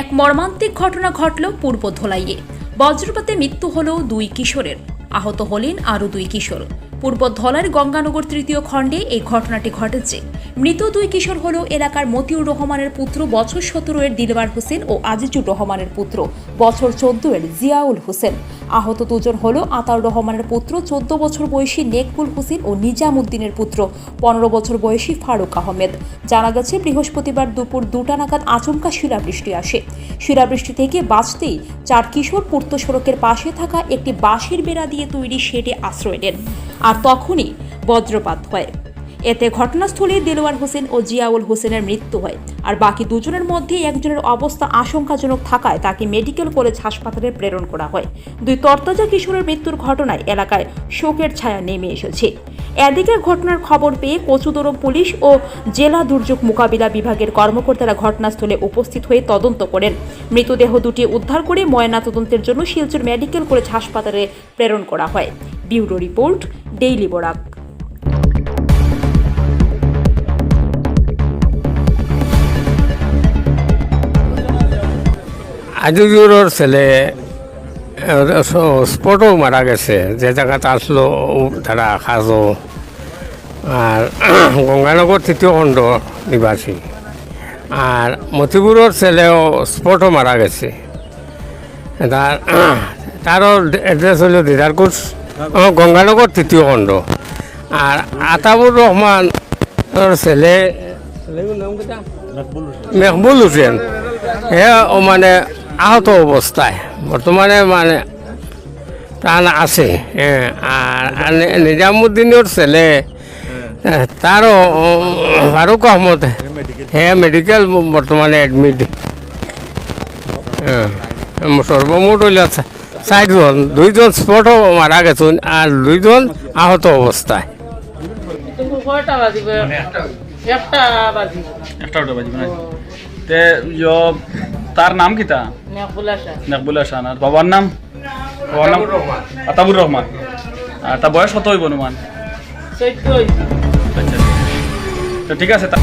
এক মর্মান্তিক ঘটনা ঘটল পূর্ব ধোলাইয়ে। বজ্রপাতে মৃত্যু হল দুই কিশোরের। আহত হলেন আরও দুই কিশোর। পূর্ব ধলার গঙ্গানগর তৃতীয় খণ্ডে এই ঘটনাটি ঘটেছে। মৃত দুই কিশোর হল এলাকার মতিউর রহমানের পুত্র বছর সতেরো এর দিলবার হোসেন ও আজিজুর রহমানের পুত্র বছর চোদ্দ এর জিয়াউল হোসেন। আহত দুজন হল আতাউর রহমানের পুত্র, চোদ্দ বছর বয়সী নেকবুল হোসেন ও নিজামুদ্দিনের পুত্র। পনেরো বছর বয়সী ফারুক আহমেদ। জানা গেছে, বৃহস্পতিবার দুপুর দুটা নাগাদ আচমকা শিলাবৃষ্টি আসে। শিলাবৃষ্টি থেকে বাঁচতেই চার কিশোর পূর্ত সড়কের পাশে থাকা একটি বাঁশের বেড়া দিয়ে তৈরি শেডে আশ্রয় নেন। আর তখনই বজ্রপাত হয়। এতে ঘটনাস্থলে দেলোয়ার হোসেন ও জিয়াউল হোসেনের মৃত্যু হয়। আর বাকি দুজনের মধ্যে একজনের অবস্থা আশঙ্কাজনক থাকায় তাকে মেডিকেল কলেজ হাসপাতালে প্রেরণ করা হয়। দুই তর্তাজা কিশোরের মৃত্যুর ঘটনায় এলাকায় শোকের ছায়া নেমে এসেছে। এদিকে ঘটনার খবর পেয়ে কচুদরম পুলিশ ও জেলা দুর্যোগ মোকাবিলা বিভাগের কর্মকর্তারা ঘটনাস্থলে উপস্থিত হয়ে তদন্ত করেন। মৃতদেহ দুটি উদ্ধার করে ময়নাতদন্তের জন্য শিলচর মেডিকেল কলেজ হাসপাতালে প্রেরণ করা হয়। Bureau report, daily Barak. আজিজুরের ছেলে স্পটও মারা গেছে। যে জায়গাতে আসলো তারা খাজো আর গঙ্গানগর তৃতীয় খণ্ড নিবাসী। আর মতিপুরের ছেলেও স্পটও মারা গেছে। তার তারও এড্রেস হলো দিদারকুট গঙ্গানগর তৃতীয় খণ্ড। আর আতাবুর রহমান ছেলে? মেহবুল হোসেন। হে ও মানে আহত অবস্থায়। বর্তমানে মানে প্রাণ আছে। আর নিজামুদ্দিনের ছেলে তারও ফারুক আহমদ হ্যাঁ মেডিকেল বর্তমানে অ্যাডমিট সর্বমোট হইল চারজন দুইজন স্পটও মারা গেছেন আর দুইজন আহত অবস্থায়। কয়টা একটা। বাজি একটা বাজিবে না তে ইয় তার নাম কি তা? আসা শাহ হাসান আর বাবার নাম? বাবার নাম আতাবুর রহমান। আর তার বয়স কত হইব অনুমান? আচ্ছা। তো ঠিক আছে তা-